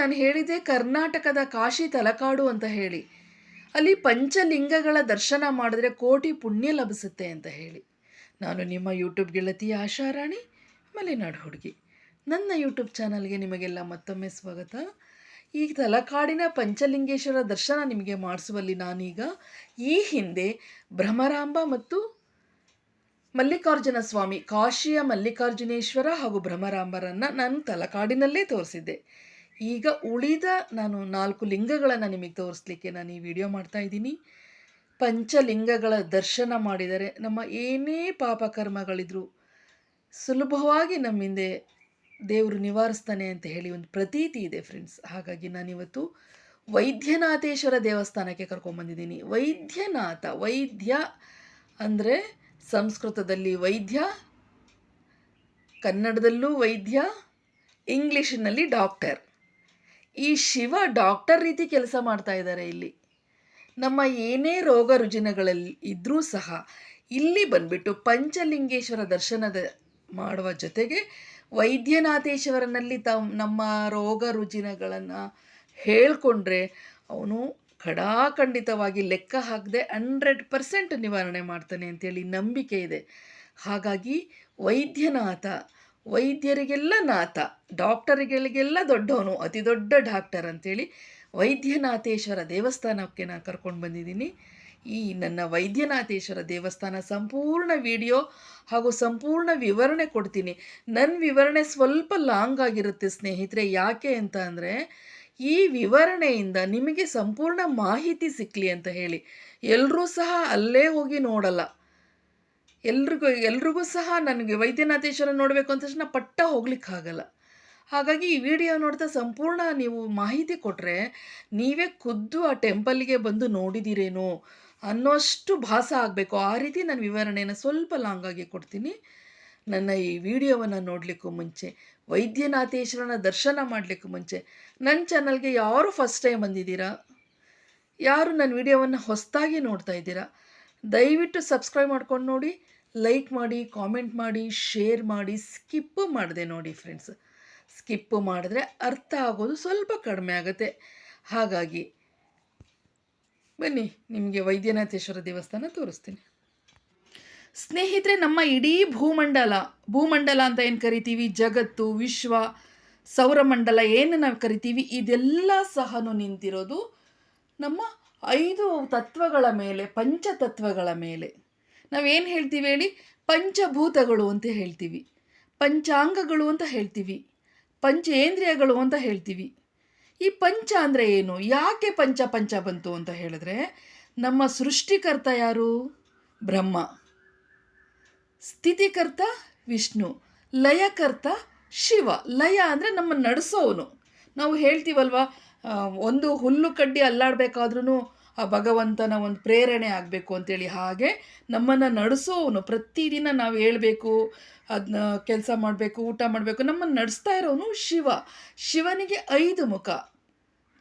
ನಾನು ಹೇಳಿದೆ ಕರ್ನಾಟಕದ ಕಾಶಿ ತಲಕಾಡು ಅಂತ ಹೇಳಿ. ಅಲ್ಲಿ ಪಂಚಲಿಂಗಗಳ ದರ್ಶನ ಮಾಡಿದ್ರೆ ಕೋಟಿ ಪುಣ್ಯ ಲಭಿಸುತ್ತೆ ಅಂತ ಹೇಳಿ. ನಾನು ನಿಮ್ಮ ಯೂಟ್ಯೂಬ್ ಗೆಳತಿ ಆಶಾರಾಣಿ ಮಲೆನಾಡು ಹುಡುಗಿ. ನನ್ನ ಯೂಟ್ಯೂಬ್ ಚಾನಲ್ಗೆ ನಿಮಗೆಲ್ಲ ಮತ್ತೊಮ್ಮೆ ಸ್ವಾಗತ. ಈ ತಲಕಾಡಿನ ಪಂಚಲಿಂಗೇಶ್ವರ ದರ್ಶನ ನಿಮಗೆ ಮಾಡಿಸುವಲ್ಲಿ ನಾನೀಗ ಈ ಹಿಂದೆ ಭ್ರಮರಾಂಬ ಮತ್ತು ಮಲ್ಲಿಕಾರ್ಜುನ ಸ್ವಾಮಿ, ಕಾಶಿಯ ಮಲ್ಲಿಕಾರ್ಜುನೇಶ್ವರ ಹಾಗೂ ಭ್ರಮರಾಂಬರನ್ನು ನಾನು ತಲಕಾಡಿನಲ್ಲೇ ತೋರಿಸಿದ್ದೆ. ಈಗ ಉಳಿದ ನಾನು ನಾಲ್ಕು ಲಿಂಗಗಳನ್ನು ನಿಮಗೆ ತೋರಿಸ್ಲಿಕ್ಕೆ ನಾನು ಈ ವಿಡಿಯೋ ಮಾಡ್ತಾ ಇದ್ದೀನಿ. ಪಂಚಲಿಂಗಗಳ ದರ್ಶನ ಮಾಡಿದರೆ ನಮ್ಮ ಏನೇ ಪಾಪಕರ್ಮಗಳಿದ್ರು ಸುಲಭವಾಗಿ ನಮ್ಮಿಂದೆ ದೇವರು ನಿವಾರಿಸ್ತಾನೆ ಅಂತ ಹೇಳಿ ಒಂದು ಪ್ರತೀತಿ ಇದೆ ಫ್ರೆಂಡ್ಸ್ ಹಾಗಾಗಿ ನಾನಿವತ್ತು ವೈದ್ಯನಾಥೇಶ್ವರ ದೇವಸ್ಥಾನಕ್ಕೆ ಕರ್ಕೊಂಡ್ಬಂದಿದ್ದೀನಿ ವೈದ್ಯನಾಥ, ವೈದ್ಯ ಅಂದರೆ ಸಂಸ್ಕೃತದಲ್ಲಿ ವೈದ್ಯ, ಕನ್ನಡದಲ್ಲೂ ವೈದ್ಯ, ಇಂಗ್ಲೀಷಿನಲ್ಲಿ ಡಾಕ್ಟರ್ ಈ ಶಿವ ಡಾಕ್ಟರ್ ರೀತಿ ಕೆಲಸ ಮಾಡ್ತಾ ಇದ್ದಾರೆ ಇಲ್ಲಿ. ನಮ್ಮ ಏನೇ ರೋಗ ರುಜಿನಗಳಲ್ಲಿ ಇದ್ದರೂ ಸಹ ಇಲ್ಲಿ ಬಂದ್ಬಿಟ್ಟು ಪಂಚಲಿಂಗೇಶ್ವರ ದರ್ಶನದ ಮಾಡುವ ಜೊತೆಗೆ ವೈದ್ಯನಾಥೇಶ್ವರನಲ್ಲಿ ತಮ್ಮ ನಮ್ಮ ರೋಗ ರುಜಿನಗಳನ್ನು ಹೇಳಿಕೊಂಡ್ರೆ ಅವನು ಖಡಾಖಂಡಿತವಾಗಿ ಲೆಕ್ಕ ಹಾಕದೆ ಹಂಡ್ರೆಡ್ ಪರ್ಸೆಂಟ್ ನಿವಾರಣೆ ಮಾಡ್ತಾನೆ ಅಂತೇಳಿ ನಂಬಿಕೆ ಇದೆ. ಹಾಗಾಗಿ ವೈದ್ಯನಾಥ ವೈದ್ಯರಿಗೆಲ್ಲ ನಾಥ, ಡಾಕ್ಟರ್ಗಳಿಗೆಲ್ಲ ದೊಡ್ಡವನು, ಅತಿ ದೊಡ್ಡ ಡಾಕ್ಟರ್ ಅಂಥೇಳಿ ವೈದ್ಯನಾಥೇಶ್ವರ ದೇವಸ್ಥಾನಕ್ಕೆ ನಾನು ಕರ್ಕೊಂಡು ಬಂದಿದ್ದೀನಿ. ಈ ನನ್ನ ವೈದ್ಯನಾಥೇಶ್ವರ ದೇವಸ್ಥಾನ ಸಂಪೂರ್ಣ ವಿಡಿಯೋ ಹಾಗೂ ಸಂಪೂರ್ಣ ವಿವರಣೆ ಕೊಡ್ತೀನಿ. ನನ್ನ ವಿವರಣೆ ಸ್ವಲ್ಪ ಲಾಂಗ್ ಆಗಿರುತ್ತೆ ಸ್ನೇಹಿತರೆ. ಯಾಕೆ ಅಂತ ಅಂದರೆ, ಈ ವಿವರಣೆಯಿಂದ ನಿಮಗೆ ಸಂಪೂರ್ಣ ಮಾಹಿತಿ ಸಿಕ್ಕಲಿ ಅಂತ ಹೇಳಿ. ಎಲ್ಲರೂ ಸಹ ಅಲ್ಲೇ ಹೋಗಿ ನೋಡಲ್ಲ. ಎಲ್ರಿಗೂ ಎಲ್ರಿಗೂ ಸಹ ನನಗೆ ವೈದ್ಯನಾಥೇಶ್ವರ ನೋಡಬೇಕು ಅಂತ ತಕ್ಷಣ ಪಟ್ಟ ಹೋಗ್ಲಿಕ್ಕಾಗಲ್ಲ ಹಾಗಾಗಿ ಈ ವಿಡಿಯೋ ನೋಡ್ತಾ ಸಂಪೂರ್ಣ ನೀವು ಮಾಹಿತಿ ಕೊಟ್ಟರೆ ನೀವೇ ಖುದ್ದು ಆ ಟೆಂಪಲ್ಗೆ ಬಂದು ನೋಡಿದ್ದೀರೇನೋ ಅನ್ನೋಷ್ಟು ಭಾಸ ಆಗಬೇಕು. ಆ ರೀತಿ ನಾನು ವಿವರಣೆಯನ್ನು ಸ್ವಲ್ಪ ಲಾಂಗಾಗಿ ಕೊಡ್ತೀನಿ. ನನ್ನ ಈ ವಿಡಿಯೋವನ್ನು ನೋಡಲಿಕ್ಕೂ ಮುಂಚೆ, ವೈದ್ಯನಾಥೇಶ್ವರನ ದರ್ಶನ ಮಾಡಲಿಕ್ಕೂ ಮುಂಚೆ ನನ್ನ ಚಾನಲ್ಗೆ ಯಾರು ಫಸ್ಟ್ ಟೈಮ್ ಬಂದಿದ್ದೀರಾ? ಯಾರು ನನ್ನ ವಿಡಿಯೋವನ್ನು ಹೊಸದಾಗಿ ನೋಡ್ತಾ ಇದ್ದೀರಾ? ದಯವಿಟ್ಟು ಸಬ್ಸ್ಕ್ರೈಬ್ ಮಾಡ್ಕೊಂಡು ನೋಡಿ ಲೈಕ್ ಮಾಡಿ ಕಾಮೆಂಟ್ ಮಾಡಿ ಶೇರ್ ಮಾಡಿ ಸ್ಕಿಪ್ಪು ಮಾಡಿದೆ ನೋಡಿ ಫ್ರೆಂಡ್ಸ್ ಸ್ಕಿಪ್ಪು ಮಾಡಿದ್ರೆ ಅರ್ಥ ಆಗೋದು ಸ್ವಲ್ಪ ಕಡಿಮೆ ಆಗುತ್ತೆ. ಹಾಗಾಗಿ ಬನ್ನಿ, ನಿಮಗೆ ವೈದ್ಯನಾಥೇಶ್ವರ ದೇವಸ್ಥಾನ ತೋರಿಸ್ತೀನಿ. ಸ್ನೇಹಿತರೆ, ನಮ್ಮ ಇಡೀ ಭೂಮಂಡಲ ಭೂಮಂಡಲ ಅಂತ ಏನು ಕರಿತೀವಿ? ಜಗತ್ತು, ವಿಶ್ವ, ಸೌರಮಂಡಲ, ಏನು ನಾವು ಕರಿತೀವಿ? ಇದೆಲ್ಲ ಸಹನು ನಿಂತಿರೋದು ನಮ್ಮ ಐದು ತತ್ವಗಳ ಮೇಲೆ, ಪಂಚತತ್ವಗಳ ಮೇಲೆ. ನಾವೇನು ಹೇಳ್ತೀವಿ ಹೇಳಿ? ಪಂಚಭೂತಗಳು ಅಂತ ಹೇಳ್ತೀವಿ. ಪಂಚಾಂಗಗಳು ಅಂತ ಹೇಳ್ತೀವಿ. ಪಂಚೇಂದ್ರಿಯಗಳು ಅಂತ ಹೇಳ್ತೀವಿ. ಈ ಪಂಚ ಅಂದರೆ ಏನು? ಯಾಕೆ ಪಂಚ ಪಂಚ ಬಂತು ಅಂತ ಹೇಳಿದ್ರೆ, ನಮ್ಮ ಸೃಷ್ಟಿಕರ್ತ ಯಾರು? ಬ್ರಹ್ಮ. ಸ್ಥಿತಿಕರ್ತ ವಿಷ್ಣು. ಲಯಕರ್ತ ಶಿವ. ಲಯ ಅಂದರೆ ನಮ್ಮ ನಡೆಸೋವನು ನಾವು ಹೇಳ್ತೀವಲ್ವ ಒಂದು ಹುಲ್ಲು ಕಡ್ಡಿ ಅಲ್ಲಾಡಬೇಕಾದ್ರೂ ಆ ಭಗವಂತನ ಒಂದು ಪ್ರೇರಣೆ ಆಗಬೇಕು ಅಂತೇಳಿ. ಹಾಗೆ ನಮ್ಮನ್ನು ನಡೆಸೋವನು, ಪ್ರತಿದಿನ ನಾವು ಹೇಳಬೇಕು ಅದನ್ನ ಕೆಲಸ ಮಾಡಬೇಕು, ಊಟ ಮಾಡಬೇಕು, ನಮ್ಮನ್ನು ನಡೆಸ್ತಾ ಇರೋನು ಶಿವ. ಶಿವನಿಗೆ ಐದು ಮುಖ,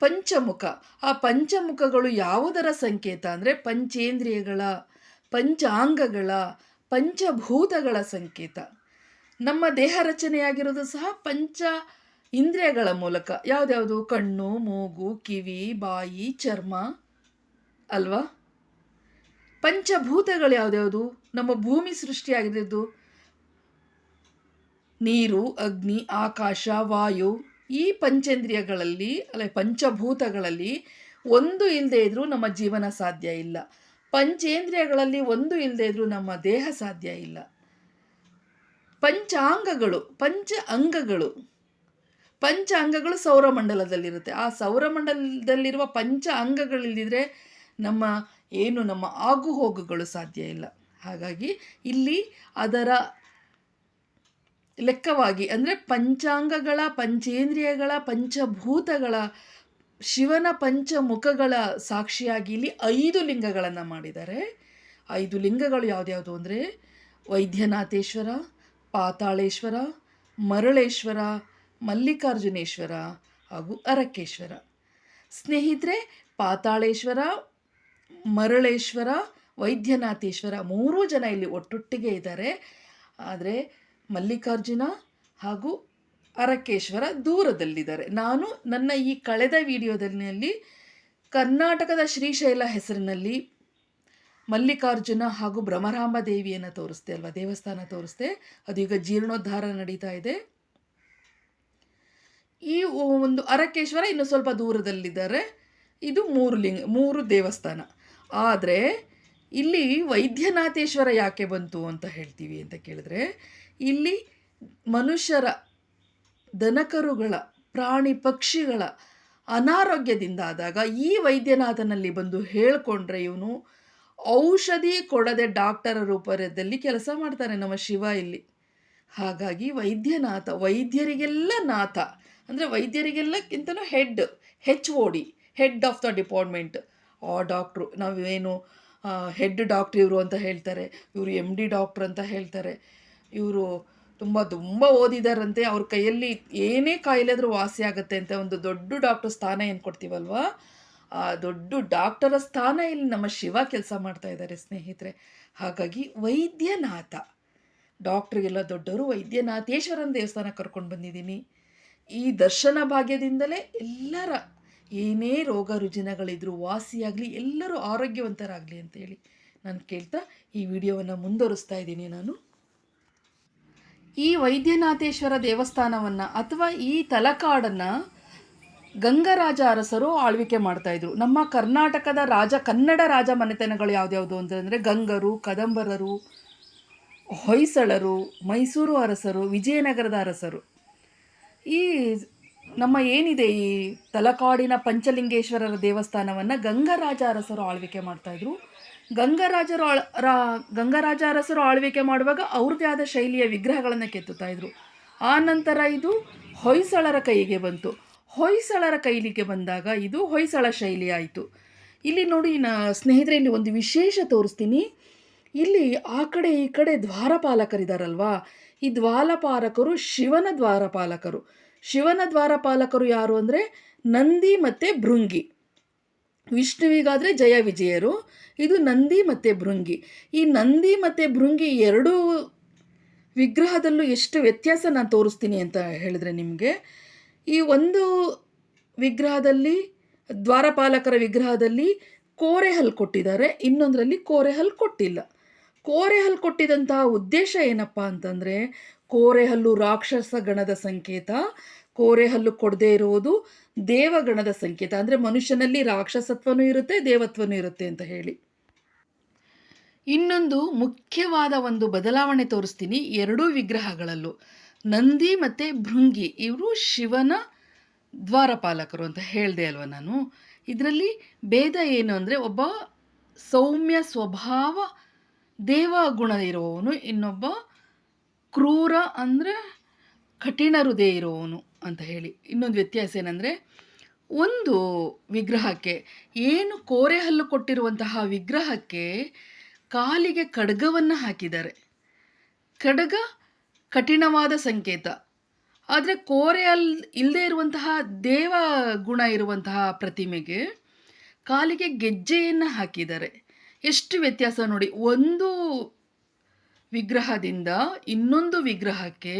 ಪಂಚಮುಖ. ಆ ಪಂಚಮುಖಗಳು ಯಾವುದರ ಸಂಕೇತ ಅಂದರೆ ಪಂಚೇಂದ್ರಿಯಗಳ, ಪಂಚಾಂಗಗಳ, ಪಂಚಭೂತಗಳ ಸಂಕೇತ. ನಮ್ಮ ದೇಹ ರಚನೆಯಾಗಿರೋದು ಸಹ ಪಂಚ ಇಂದ್ರಿಯಗಳ ಮೂಲಕ. ಯಾವುದ್ಯಾವುದು? ಕಣ್ಣು, ಮೂಗು, ಕಿವಿ, ಬಾಯಿ, ಚರ್ಮ ಅಲ್ವಾ? ಪಂಚಭೂತಗಳು ಯಾವುದ್ಯಾವುದು? ನಮ್ಮ ಭೂಮಿ ಸೃಷ್ಟಿಯಾಗಿದ್ದು ನೀರು, ಅಗ್ನಿ, ಆಕಾಶ, ವಾಯು ಈ ಪಂಚೇಂದ್ರಿಯಗಳಲ್ಲಿ, ಅಲ್ಲ ಪಂಚಭೂತಗಳಲ್ಲಿ ಒಂದು ಇಲ್ಲದೆ ಇದ್ರೂ ನಮ್ಮ ಜೀವನ ಸಾಧ್ಯ ಇಲ್ಲ. ಪಂಚೇಂದ್ರಿಯಗಳಲ್ಲಿ ಒಂದು ಇಲ್ಲದೆ ಇದ್ರೂ ನಮ್ಮ ದೇಹ ಸಾಧ್ಯ ಇಲ್ಲ. ಪಂಚಾಂಗಗಳು, ಪಂಚ ಅಂಗಗಳು ಪಂಚ ಅಂಗಗಳು ಸೌರಮಂಡಲದಲ್ಲಿರುತ್ತೆ. ಆ ಸೌರಮಂಡಲದಲ್ಲಿರುವ ಪಂಚ ಅಂಗಗಳಿಲ್ಲದಿದ್ದರೆ ನಮ್ಮ ಏನು ನಮ್ಮ ಆಗು ಹೋಗುಗಳು ಸಾಧ್ಯ ಇಲ್ಲ. ಹಾಗಾಗಿ ಇಲ್ಲಿ ಅದರ ಲೆಕ್ಕವಾಗಿ ಅಂದರೆ ಪಂಚಾಂಗಗಳ, ಪಂಚೇಂದ್ರಿಯಗಳ, ಪಂಚಭೂತಗಳ, ಶಿವನ ಪಂಚಮುಖಗಳ ಸಾಕ್ಷಿಯಾಗಿ ಇಲ್ಲಿ ಐದು ಲಿಂಗಗಳನ್ನು ಮಾಡಿದ್ದಾರೆ. ಐದು ಲಿಂಗಗಳು ಯಾವುದ್ಯಾವುದು ಅಂದರೆ ವೈದ್ಯನಾಥೇಶ್ವರ, ಪಾತಾಳೇಶ್ವರ, ಮರಳೇಶ್ವರ ಮಲ್ಲಿಕಾರ್ಜುನೇಶ್ವರ ಹಾಗೂ ಅರಕೇಶ್ವರ. ಸ್ನೇಹಿತರೆ, ಪಾತಾಳೇಶ್ವರ, ಮರಳೇಶ್ವರ, ವೈದ್ಯನಾಥೇಶ್ವರ ಮೂರೂ ಜನ ಇಲ್ಲಿ ಒಟ್ಟೊಟ್ಟಿಗೆ ಇದ್ದಾರೆ. ಆದರೆ ಮಲ್ಲಿಕಾರ್ಜುನ ಹಾಗೂ ಅರಕೇಶ್ವರ ದೂರದಲ್ಲಿದ್ದಾರೆ. ನಾನು ನನ್ನ ಈ ಕಳೆದ ವಿಡಿಯೋದಲ್ಲಿ ಕರ್ನಾಟಕದ ಶ್ರೀಶೈಲ ಹೆಸರಿನಲ್ಲಿ ಮಲ್ಲಿಕಾರ್ಜುನ ಹಾಗೂ ಭ್ರಮರಾಂಬ ದೇವಿಯನ್ನು ತೋರಿಸ್ದೆ ಅಲ್ವಾ, ದೇವಸ್ಥಾನ ತೋರಿಸ್ದೆ. ಅದು ಈಗ ಜೀರ್ಣೋದ್ಧಾರ ನಡೀತಾ ಇದೆ. ಈ ಒಂದು ಅರಕೇಶ್ವರ ಇನ್ನು ಸ್ವಲ್ಪ ದೂರದಲ್ಲಿದ್ದಾರೆ. ಇದು ಮೂರು ಲಿಂಗ, ಮೂರು ದೇವಸ್ಥಾನ. ಆದರೆ ಇಲ್ಲಿ ವೈದ್ಯನಾಥೇಶ್ವರ ಯಾಕೆ ಬಂತು ಅಂತ ಹೇಳ್ತೀವಿ ಅಂತ ಕೇಳಿದ್ರೆ, ಇಲ್ಲಿ ಮನುಷ್ಯರ ದನಕರುಗಳ, ಪ್ರಾಣಿ ಪಕ್ಷಿಗಳ ಅನಾರೋಗ್ಯದಿಂದ ಆದಾಗ ಈ ವೈದ್ಯನಾಥನಲ್ಲಿ ಬಂದು ಹೇಳ್ಕೊಂಡ್ರೆ ಇವನು ಔಷಧಿ ಕೊಡದೆ ಡಾಕ್ಟರ ರೂಪದಲ್ಲಿ ಕೆಲಸ ಮಾಡ್ತಾನೆ ನಮ್ಮ ಶಿವ ಇಲ್ಲಿ. ಹಾಗಾಗಿ ವೈದ್ಯನಾಥ, ವೈದ್ಯರಿಗೆಲ್ಲ ನಾಥ. ಅಂದರೆ ವೈದ್ಯರಿಗೆಲ್ಲಕ್ಕಿಂತಲೂ head H O D head of the department ಆ ಡಾಕ್ಟ್ರು ನಾವೇನು ಹೆಡ್ ಡಾಕ್ಟ್ರ್ ಇವರು ಅಂತ ಹೇಳ್ತಾರೆ, ಇವರು ಎಂ ಡಿ ಡಾಕ್ಟ್ರ್ ಅಂತ ಹೇಳ್ತಾರೆ. ಇವರು ತುಂಬ ತುಂಬ ಓದಿದಾರಂತೆ. ಅವ್ರ ಕೈಯಲ್ಲಿ ಏನೇ ಕಾಯಿಲೆ ಆದರೂ ವಾಸಿ ಆಗುತ್ತೆ ಅಂತ ಒಂದು ದೊಡ್ಡ ಡಾಕ್ಟರ್ ಸ್ಥಾನ ಏನು ಕೊಡ್ತೀವಲ್ವಾ? ಆ ದೊಡ್ಡ ಡಾಕ್ಟರ ಸ್ಥಾನ ಇಲ್ಲಿ ನಮ್ಮ ಶಿವ ಕೆಲಸ ಮಾಡ್ತಾ ಇದ್ದಾರೆ ಸ್ನೇಹಿತರೆ. ಹಾಗಾಗಿ ವೈದ್ಯನಾಥ. ಡಾಕ್ಟ್ರಿಗೆಲ್ಲ ದೊಡ್ಡವರು ವೈದ್ಯನಾಥೇಶ್ವರನ ದೇವಸ್ಥಾನ ಕರ್ಕೊಂಡು ಬಂದಿದ್ದೀನಿ. ಈ ದರ್ಶನ ಭಾಗ್ಯದಿಂದಲೇ ಎಲ್ಲರ ಏನೇ ರೋಗ ರುಜಿನಗಳಿದ್ರು, ವಾಸಿಯಾಗಲಿ, ಎಲ್ಲರೂ ಆರೋಗ್ಯವಂತರಾಗಲಿ ಅಂತೇಳಿ ನಾನು ಕೇಳ್ತಾ ಈ ವಿಡಿಯೋವನ್ನು ಮುಂದುವರಿಸ್ತಾ ಇದ್ದೀನಿ ನಾನು. ಈ ವೈದ್ಯನಾಥೇಶ್ವರ ದೇವಸ್ಥಾನವನ್ನು ಅಥವಾ ಈ ತಲಕಾಡನ್ನು ಗಂಗರಾಜ ಅರಸರು ಆಳ್ವಿಕೆ ಮಾಡ್ತಾಯಿದ್ರು ನಮ್ಮ ಕರ್ನಾಟಕದ ರಾಜ, ಕನ್ನಡ ರಾಜ ಮನೆತನಗಳು ಯಾವುದ್ಯಾವುದು ಅಂತಂದರೆ ಗಂಗರು, ಕದಂಬರರು, ಹೊಯ್ಸಳರು, ಮೈಸೂರು ಅರಸರು, ವಿಜಯನಗರದ ಅರಸರು. ಈ ನಮ್ಮ ಏನಿದೆ ಈ ತಲಕಾಡಿನ ಪಂಚಲಿಂಗೇಶ್ವರರ ದೇವಸ್ಥಾನವನ್ನು ಗಂಗರಾಜ ಅರಸರು ಆಳ್ವಿಕೆ ಮಾಡ್ತಾಯಿದ್ರು ಗಂಗರಾಜರು ಆಳ್, ರಾ ಗಂಗರಾಜ ಅರಸರು ಆಳ್ವಿಕೆ ಮಾಡುವಾಗ ಅವ್ರದ್ದೇ ಆದ ಶೈಲಿಯ ವಿಗ್ರಹಗಳನ್ನು ಕೆತ್ತುತ್ತಾ ಇದ್ರು. ಆ ನಂತರ ಇದು ಹೊಯ್ಸಳರ ಕೈಗೆ ಬಂತು. ಹೊಯ್ಸಳರ ಕೈಲಿಗೆ ಬಂದಾಗ ಇದು ಹೊಯ್ಸಳ ಶೈಲಿ ಆಯಿತು. ಇಲ್ಲಿ ನೋಡಿ ನಾ, ಸ್ನೇಹಿತರೆ, ಇಲ್ಲಿ ಒಂದು ವಿಶೇಷ ತೋರಿಸ್ತೀನಿ. ಇಲ್ಲಿ ಆ ಕಡೆ ಈ ಕಡೆ ದ್ವಾರಪಾಲಕರಿದ್ದಾರಲ್ವಾ ಈ ದ್ವಾರಪಾಲಕರು ಶಿವನ ದ್ವಾರಪಾಲಕರು. ಶಿವನ ದ್ವಾರಪಾಲಕರು ಯಾರು ಅಂದರೆ ನಂದಿ ಮತ್ತು ಭೃಂಗಿ. ವಿಷ್ಣುವಿಗಾದರೆ ಜಯ ವಿಜಯರು, ಇದು ನಂದಿ ಮತ್ತು ಭೃಂಗಿ. ಈ ನಂದಿ ಮತ್ತು ಭೃಂಗಿ ಎರಡೂ ವಿಗ್ರಹದಲ್ಲೂ ಎಷ್ಟು ವ್ಯತ್ಯಾಸ ನಾನು ತೋರಿಸ್ತೀನಿ ಅಂತ ಹೇಳಿದ್ರೆ ನಿಮಗೆ, ಈ ಒಂದು ವಿಗ್ರಹದಲ್ಲಿ, ದ್ವಾರಪಾಲಕರ ವಿಗ್ರಹದಲ್ಲಿ ಕೋರೆ ಹಲ್ ಕೊಟ್ಟಿದ್ದಾರೆ, ಇನ್ನೊಂದರಲ್ಲಿ ಕೋರೆ ಹಲ್ ಕೊಟ್ಟಿಲ್ಲ. ಕೋರೆ ಹಲ್ ಕೊಟ್ಟಿದಂತಹ ಉದ್ದೇಶ ಏನಪ್ಪ ಅಂತಂದರೆ, ಕೋರೆಹಲ್ಲು ರಾಕ್ಷಸ ಗಣದ ಸಂಕೇತ, ಕೋರೆಹಲ್ಲು ಕೊಡದೇ ಇರುವುದು ದೇವಗಣದ ಸಂಕೇತ. ಅಂದರೆ ಮನುಷ್ಯನಲ್ಲಿ ರಾಕ್ಷಸತ್ವನೂ ಇರುತ್ತೆ, ದೇವತ್ವನೂ ಇರುತ್ತೆ ಅಂತ ಹೇಳಿ. ಇನ್ನೊಂದು ಮುಖ್ಯವಾದ ಒಂದು ಬದಲಾವಣೆ ತೋರಿಸ್ತೀನಿ, ಎರಡೂ ವಿಗ್ರಹಗಳಲ್ಲೂ. ನಂದಿ ಮತ್ತು ಭೃಂಗಿ, ಇವರು ಶಿವನ ದ್ವಾರಪಾಲಕರು ಅಂತ ಹೇಳಿದೆ ಅಲ್ವ ನಾನು. ಇದರಲ್ಲಿ ಭೇದ ಏನು ಅಂದರೆ, ಒಬ್ಬ ಸೌಮ್ಯ ಸ್ವಭಾವ ದೇವ ಗುಣ ಇರುವವನು, ಇನ್ನೊಬ್ಬ ಕ್ರೂರ ಅಂದರೆ ಕಠಿಣ ಹೃದಯ ಇರುವವನು ಅಂತ ಹೇಳಿ. ಇನ್ನೊಂದು ವ್ಯತ್ಯಾಸ ಏನಂದರೆ, ಒಂದು ವಿಗ್ರಹಕ್ಕೆ, ಏನು ಕೋರೆ ಹಲ್ಲು ಕೊಟ್ಟಿರುವಂತಹ ವಿಗ್ರಹಕ್ಕೆ ಕಾಲಿಗೆ ಖಡ್ಗವನ್ನು ಹಾಕಿದ್ದಾರೆ. ಖಡ್ಗ ಕಠಿಣವಾದ ಸಂಕೇತ. ಆದರೆ ಕೋರೆ ಅಲ್ ಇಲ್ಲದೆ ಇರುವಂತಹ ದೇವ ಗುಣ ಇರುವಂತಹ ಪ್ರತಿಮೆಗೆ ಕಾಲಿಗೆ ಗೆಜ್ಜೆಯನ್ನು ಹಾಕಿದ್ದಾರೆ. ಎಷ್ಟು ವ್ಯತ್ಯಾಸ ನೋಡಿ, ಒಂದು ವಿಗ್ರಹದಿಂದ ಇನ್ನೊಂದು ವಿಗ್ರಹಕ್ಕೆ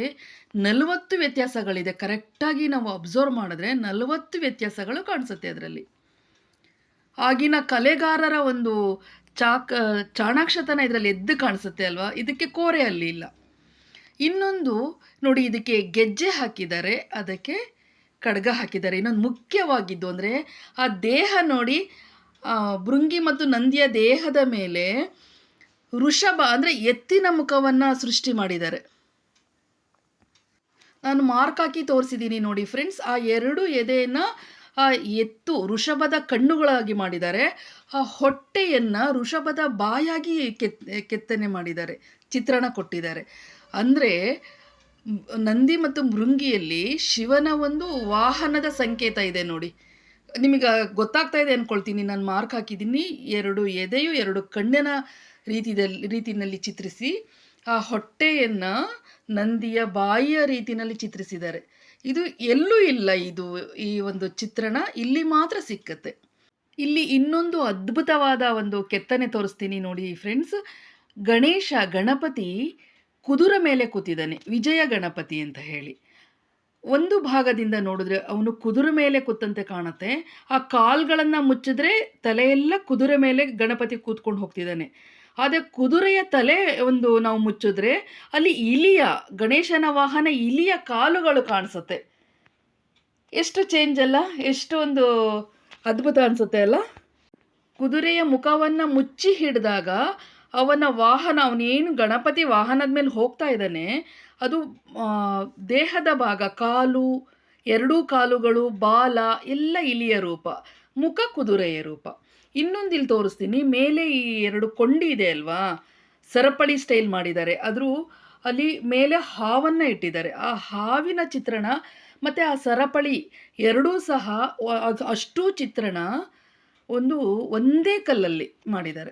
ನಲವತ್ತು ವ್ಯತ್ಯಾಸಗಳಿದೆ. ಕರೆಕ್ಟಾಗಿ ನಾವು ಅಬ್ಸರ್ವ್ ಮಾಡಿದ್ರೆ ನಲವತ್ತು ವ್ಯತ್ಯಾಸಗಳು ಕಾಣಿಸುತ್ತೆ ಅದರಲ್ಲಿ. ಆಗಿನ ಕಲೆಗಾರರ ಒಂದು ಚಾಕ ಚಾಣಾಕ್ಷತನ ಇದರಲ್ಲಿ ಎದ್ದು ಕಾಣಿಸುತ್ತೆ ಅಲ್ವಾ? ಇದಕ್ಕೆ ಕೋರೆ ಅಲ್ಲಿ ಇಲ್ಲ. ಇನ್ನೊಂದು ನೋಡಿ, ಇದಕ್ಕೆ ಗೆಜ್ಜೆ ಹಾಕಿದ್ದಾರೆ ಅದಕ್ಕೆ ಖಡ್ಗ ಹಾಕಿದ್ದಾರೆ ಇನ್ನೊಂದು ಮುಖ್ಯವಾಗಿದ್ದು ಅಂದರೆ ಆ ದೇಹ ನೋಡಿ ಭೃಂಗಿ ಮತ್ತು ನಂದಿಯ ದೇಹದ ಮೇಲೆ ವೃಷಭ ಅಂದರೆ ಎತ್ತಿನ ಮುಖವನ್ನು ಸೃಷ್ಟಿ ಮಾಡಿದ್ದಾರೆ. ನಾನು ಮಾರ್ಕ್ ಹಾಕಿ ತೋರಿಸಿದ್ದೀನಿ ನೋಡಿ ಫ್ರೆಂಡ್ಸ್, ಆ ಎರಡು ಎದೆಯನ್ನು, ಆ, ಎತ್ತು ವೃಷಭದ ಕಣ್ಣುಗಳಾಗಿ ಮಾಡಿದ್ದಾರೆ. ಆ ಹೊಟ್ಟೆಯನ್ನು ವೃಷಭದ ಬಾಯಾಗಿ ಕೆತ್, ಕೆತ್ತನೆ ಮಾಡಿದ್ದಾರೆ, ಚಿತ್ರಣ ಕೊಟ್ಟಿದ್ದಾರೆ. ಅಂದರೆ, ನಂದಿ ಮತ್ತು ಮೃಂಗಿಯಲ್ಲಿ ಶಿವನ ಒಂದು ವಾಹನದ ಸಂಕೇತ ಇದೆ ನೋಡಿ. ನಿಮಗೆ ಗೊತ್ತಾಗ್ತಾ ಇದೆ ಅಂದ್ಕೊಳ್ತೀನಿ ನಾನು ಮಾರ್ಕ್ ಹಾಕಿದ್ದೀನಿ. ಎರಡು ಎದೆಯು ಎರಡು ಕಣ್ಣಿನ ರೀತಿಯಲ್ಲಿ ರೀತಿಯಲ್ಲಿ ಚಿತ್ರಿಸಿ, ಆ ಹೊಟ್ಟೆಯನ್ನು ನಂದಿಯ ಬಾಯಿಯ ರೀತಿಯಲ್ಲಿ ಚಿತ್ರಿಸಿದ್ದಾರೆ. ಇದು ಎಲ್ಲೂ ಇಲ್ಲ ಇದು, ಈ ಒಂದು ಚಿತ್ರಣ. ಇಲ್ಲಿ ಮಾತ್ರ ಸಿಕ್ಕತ್ತೆ. ಇಲ್ಲಿ ಇನ್ನೊಂದು ಅದ್ಭುತವಾದ ಒಂದು ಕೆತ್ತನೆ ತೋರಿಸ್ತೀನಿ ನೋಡಿ ಫ್ರೆಂಡ್ಸ್ ಗಣೇಶ, ಗಣಪತಿ ಕುದುರೆ ಮೇಲೆ ಕೂತಿದ್ದಾನೆ. ವಿಜಯ ಗಣಪತಿ ಅಂತ ಹೇಳಿ. ಒಂದು ಭಾಗದಿಂದ ನೋಡಿದ್ರೆ ಅವನು ಕುದುರೆ ಮೇಲೆ ಕೂತಂತೆ ಕಾಣುತ್ತೆ. ಆ ಕಾಲ್ಗಳನ್ನು ಮುಚ್ಚಿದ್ರೆ ತಲೆಯೆಲ್ಲ ಕುದುರೆ ಮೇಲೆ ಗಣಪತಿ ಕೂತ್ಕೊಂಡು ಹೋಗ್ತಿದ್ದಾನೆ. ಆದರೆ ಕುದುರೆಯ ತಲೆ ಒಂದು ನಾವು ಮುಚ್ಚಿದ್ರೆ ಅಲ್ಲಿ ಇಲಿಯ, ಗಣೇಶನ ವಾಹನ ಇಲಿಯ ಕಾಲುಗಳು ಕಾಣಿಸುತ್ತೆ. ಎಷ್ಟು ಚೇಂಜ್ ಅಲ್ಲ? ಎಷ್ಟು ಒಂದು ಅದ್ಭುತ ಅನಿಸುತ್ತೆ ಅಲ್ಲ? ಕುದುರೆಯ ಮುಖವನ್ನು ಮುಚ್ಚಿ ಹಿಡಿದಾಗ ಅವನ ವಾಹನ, ಅವನೇನು ಗಣಪತಿ ವಾಹನದ ಮೇಲೆ ಹೋಗ್ತಾ ಇದ್ದಾನೆ ಅದು ದೇಹದ ಭಾಗ, ಕಾಲು, ಎರಡೂ ಕಾಲುಗಳು, ಬಾಲ, ಎಲ್ಲ ಇಲಿಯ ರೂಪ, ಮುಖ ಕುದುರೆಯ ರೂಪ. ಇನ್ನೊಂದು ಇಲ್ಲಿ ತೋರಿಸ್ತೀನಿ, ಮೇಲೆ ಈ ಎರಡು ಕೊಂಡಿ ಇದೆ ಅಲ್ವಾ? ಸರಪಳಿ ಸ್ಟೈಲ್ ಮಾಡಿದ್ದಾರೆ. ಆದರೂ ಅಲ್ಲಿ ಮೇಲೆ ಹಾವನ್ನು ಇಟ್ಟಿದ್ದಾರೆ. ಆ ಹಾವಿನ ಚಿತ್ರಣ ಮತ್ತು ಆ ಸರಪಳಿ ಎರಡೂ ಸಹ ಅಷ್ಟೂ ಚಿತ್ರಣ ಒಂದು ಒಂದೇ ಕಲ್ಲಲ್ಲಿ ಮಾಡಿದ್ದಾರೆ.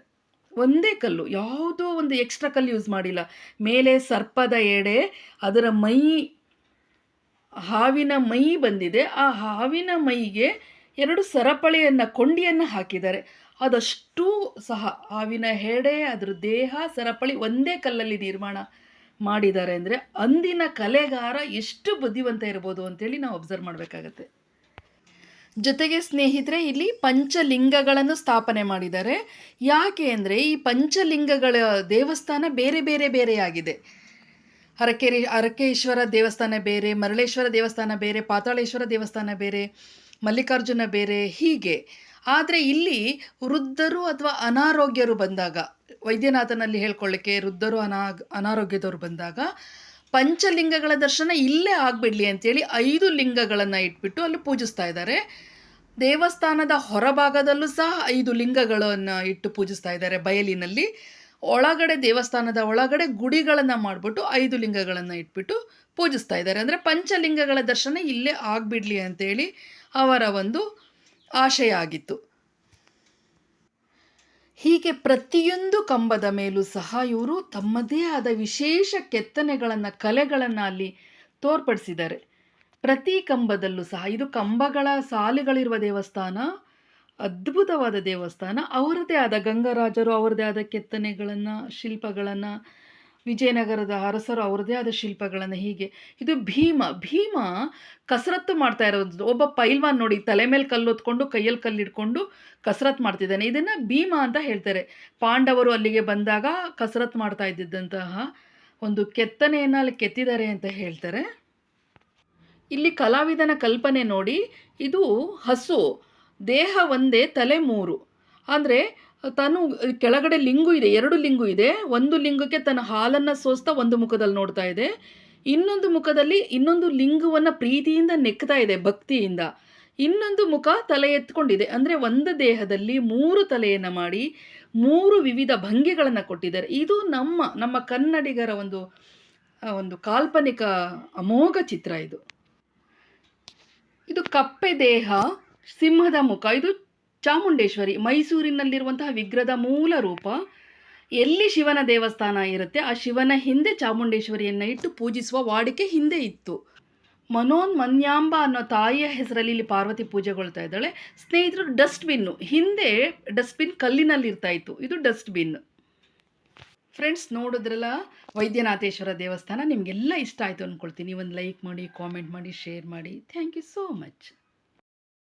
ಒಂದೇ ಕಲ್ಲು, ಯಾವುದೋ ಒಂದು ಎಕ್ಸ್ಟ್ರಾ ಕಲ್ಲು ಯೂಸ್ ಮಾಡಿಲ್ಲ. ಮೇಲೆ ಸರ್ಪದ ಎಡೆ, ಅದರ ಮೈ, ಹಾವಿನ ಮೈ ಬಂದಿದೆ. ಆ ಹಾವಿನ ಮೈಗೆ ಎರಡು ಸರಪಳಿಯನ್ನು, ಕೊಂಡಿಯನ್ನು ಹಾಕಿದ್ದಾರೆ. ಅದಷ್ಟು ಸಹ ಹಾವಿನ ಹೆಡೆ ಅದರ ದೇಹ, ಸರಪಳಿ ಒಂದೇ ಕಲ್ಲಲ್ಲಿ ನಿರ್ಮಾಣ ಮಾಡಿದ್ದಾರೆ ಅಂದರೆ ಅಂದಿನ ಕಲೆಗಾರ ಎಷ್ಟು ಬುದ್ಧಿವಂತ ಇರ್ಬೋದು ಅಂತೇಳಿ ನಾವು ಅಬ್ಸರ್ವ್ ಮಾಡಬೇಕಾಗತ್ತೆ. ಜೊತೆಗೆ ಸ್ನೇಹಿತರೆ, ಇಲ್ಲಿ ಪಂಚಲಿಂಗಗಳನ್ನು ಸ್ಥಾಪನೆ ಮಾಡಿದ್ದಾರೆ. ಯಾಕೆ ಅಂದರೆ, ಈ ಪಂಚಲಿಂಗಗಳ ದೇವಸ್ಥಾನ ಬೇರೆ ಬೇರೆ ಬೇರೆಯಾಗಿದೆ. ಹರಕೆರೆ, ಹರಕೇಶ್ವರ ದೇವಸ್ಥಾನ ಬೇರೆ, ಮರಳೇಶ್ವರ ದೇವಸ್ಥಾನ ಬೇರೆ, ಪಾತಾಳೇಶ್ವರ ದೇವಸ್ಥಾನ ಬೇರೆ, ಮಲ್ಲಿಕಾರ್ಜುನ ಬೇರೆ, ಹೀಗೆ. ಆದರೆ ಇಲ್ಲಿ ವೃದ್ಧರು ಅಥವಾ ಅನಾರೋಗ್ಯರು ಬಂದಾಗ, ವೈದ್ಯನಾಥನಲ್ಲಿ ಹೇಳ್ಕೊಳ್ಳಿಕ್ಕೆ ವೃದ್ಧರು ಅನಾ ಅನಾರೋಗ್ಯದವರು ಬಂದಾಗ ಪಂಚಲಿಂಗಗಳ ದರ್ಶನ ಇಲ್ಲೇ ಆಗಿಬಿಡ್ಲಿ ಅಂತೇಳಿ ಐದು ಲಿಂಗಗಳನ್ನು ಇಟ್ಬಿಟ್ಟು ಅಲ್ಲಿ ಪೂಜಿಸ್ತಾ ಇದ್ದಾರೆ. ದೇವಸ್ಥಾನದ ಹೊರಭಾಗದಲ್ಲೂ ಸಹ ಐದು ಲಿಂಗಗಳನ್ನು ಇಟ್ಟು ಪೂಜಿಸ್ತಾ ಇದ್ದಾರೆ ಬಯಲಿನಲ್ಲಿ. ಒಳಗಡೆ ದೇವಸ್ಥಾನದ ಒಳಗಡೆ ಗುಡಿಗಳನ್ನು ಮಾಡಿಬಿಟ್ಟು ಐದು ಲಿಂಗಗಳನ್ನು ಇಟ್ಬಿಟ್ಟು ಪೂಜಿಸ್ತಾ ಇದ್ದಾರೆ. ಅಂದರೆ ಪಂಚಲಿಂಗಗಳ ದರ್ಶನ ಇಲ್ಲೇ ಆಗಿಬಿಡ್ಲಿ ಅಂತೇಳಿ ಅವರ ಒಂದು ಆಶಯ ಆಗಿತ್ತು. ಹೀಗೆ ಪ್ರತಿಯೊಂದು ಕಂಬದ ಮೇಲೂ ಸಹ ಇವರು ತಮ್ಮದೇ ಆದ ವಿಶೇಷ ಕೆತ್ತನೆಗಳನ್ನು, ಕಲೆಗಳನ್ನು ಅಲ್ಲಿ ತೋರ್ಪಡಿಸಿದ್ದಾರೆ. ಪ್ರತಿ ಕಂಬದಲ್ಲೂ ಸಹ ಇದು ಕಂಬಗಳ ಸಾಲುಗಳಿರುವ ದೇವಸ್ಥಾನ, ಅದ್ಭುತವಾದ ದೇವಸ್ಥಾನ. ಅವರದೇ ಆದ ಗಂಗರಾಜರು ಅವರದೇ ಆದ ಕೆತ್ತನೆಗಳನ್ನು, ಶಿಲ್ಪಗಳನ್ನು ವಿಜಯನಗರದ ಅರಸರು ಅವರದೇ ಆದ ಶಿಲ್ಪಗಳನ್ನು ಹೀಗೆ. ಇದು ಭೀಮ ಭೀಮ ಕಸರತ್ತು ಮಾಡ್ತಾ ಇರೋದು. ಒಬ್ಬ ಪೈಲ್ವಾನ್ ನೋಡಿ ತಲೆ ಮೇಲೆ ಕಲ್ಲು ಹೊತ್ಕೊಂಡು ಕೈಯಲ್ಲಿ ಕಲ್ಲಿಡ್ಕೊಂಡು ಕಸರತ್ತು ಮಾಡ್ತಿದ್ದಾನೆ. ಇದನ್ನು ಭೀಮ ಅಂತ ಹೇಳ್ತಾರೆ. ಪಾಂಡವರು ಅಲ್ಲಿಗೆ ಬಂದಾಗ ಕಸರತ್ತು ಮಾಡ್ತಾ ಇದ್ದಿದ್ದಂತಹ ಒಂದು ಕೆತ್ತನೆಯನ್ನು ಅಲ್ಲಿ ಕೆತ್ತಿದ್ದಾರೆ ಅಂತ ಹೇಳ್ತಾರೆ. ಇಲ್ಲಿ ಕಲಾವಿದನ ಕಲ್ಪನೆ ನೋಡಿ, ಇದು ಹಸು, ದೇಹ ಒಂದೇ ತಲೆ ಮೂರು. ಅಂದರೆ ತಾನು ಕೆಳಗಡೆ ಲಿಂಗು ಇದೆ, ಎರಡು ಲಿಂಗು ಇದೆ. ಒಂದು ಲಿಂಗಕ್ಕೆ ತನ್ನ ಹಾಲನ್ನು ಸೋಸ್ತಾ ಒಂದು ಮುಖದಲ್ಲಿ ನೋಡ್ತಾ ಇದೆ. ಇನ್ನೊಂದು ಮುಖದಲ್ಲಿ ಇನ್ನೊಂದು ಲಿಂಗವನ್ನು ಪ್ರೀತಿಯಿಂದ ನೆಕ್ತಾ ಇದೆ, ಭಕ್ತಿಯಿಂದ. ಇನ್ನೊಂದು ಮುಖ ತಲೆ ಎತ್ಕೊಂಡಿದೆ. ಅಂದರೆ ಒಂದು ದೇಹದಲ್ಲಿ ಮೂರು ತಲೆಯನ್ನು ಮಾಡಿ ಮೂರು ವಿವಿಧ ಭಂಗಿಗಳನ್ನು ಕೊಟ್ಟಿದ್ದಾರೆ. ಇದು ನಮ್ಮ ನಮ್ಮ ಕನ್ನಡಿಗರ ಒಂದು ಒಂದು ಕಾಲ್ಪನಿಕ ಅಮೋಘ ಚಿತ್ರ ಇದು. ಇದು ಕಪ್ಪೆ ದೇಹ, ಸಿಂಹದ ಮುಖ. ಇದು ಚಾಮುಂಡೇಶ್ವರಿ ಮೈಸೂರಿನಲ್ಲಿರುವಂತಹ ವಿಗ್ರಹದ ಮೂಲ ರೂಪ. ಎಲ್ಲಿ ಶಿವನ ದೇವಸ್ಥಾನ ಇರುತ್ತೆ, ಆ ಶಿವನ ಹಿಂದೆ ಚಾಮುಂಡೇಶ್ವರಿಯನ್ನು ಇಟ್ಟು ಪೂಜಿಸುವ ವಾಡಿಕೆ ಹಿಂದೆ ಇತ್ತು. ಮನೋನ್ ಮನ್ಯಾಂಬ ಅನ್ನೋ ತಾಯಿಯ ಹೆಸರಲ್ಲಿ ಇಲ್ಲಿ ಪಾರ್ವತಿ ಪೂಜೆಗೊಳ್ತಾ ಇದ್ದಾಳೆ. ಸ್ನೇಹಿತರು, ಡಸ್ಟ್ಬಿನ್ನು, ಹಿಂದೆ ಡಸ್ಟ್ಬಿನ್ ಕಲ್ಲಿನಲ್ಲಿ ಇರ್ತಾ ಇತ್ತು. ಇದು ಡಸ್ಟ್ಬಿನ್. ಫ್ರೆಂಡ್ಸ್, ನೋಡಿದ್ರಲ್ಲ, ವೈದ್ಯನಾಥೇಶ್ವರ ದೇವಸ್ಥಾನ? ನಿಮಗೆಲ್ಲ ಇಷ್ಟ ಆಯಿತು ಅಂದ್ಕೊಳ್ತೀನಿ ಒಂದು ಲೈಕ್ ಮಾಡಿ, ಕಾಮೆಂಟ್ ಮಾಡಿ, ಶೇರ್ ಮಾಡಿ. Thank you so much.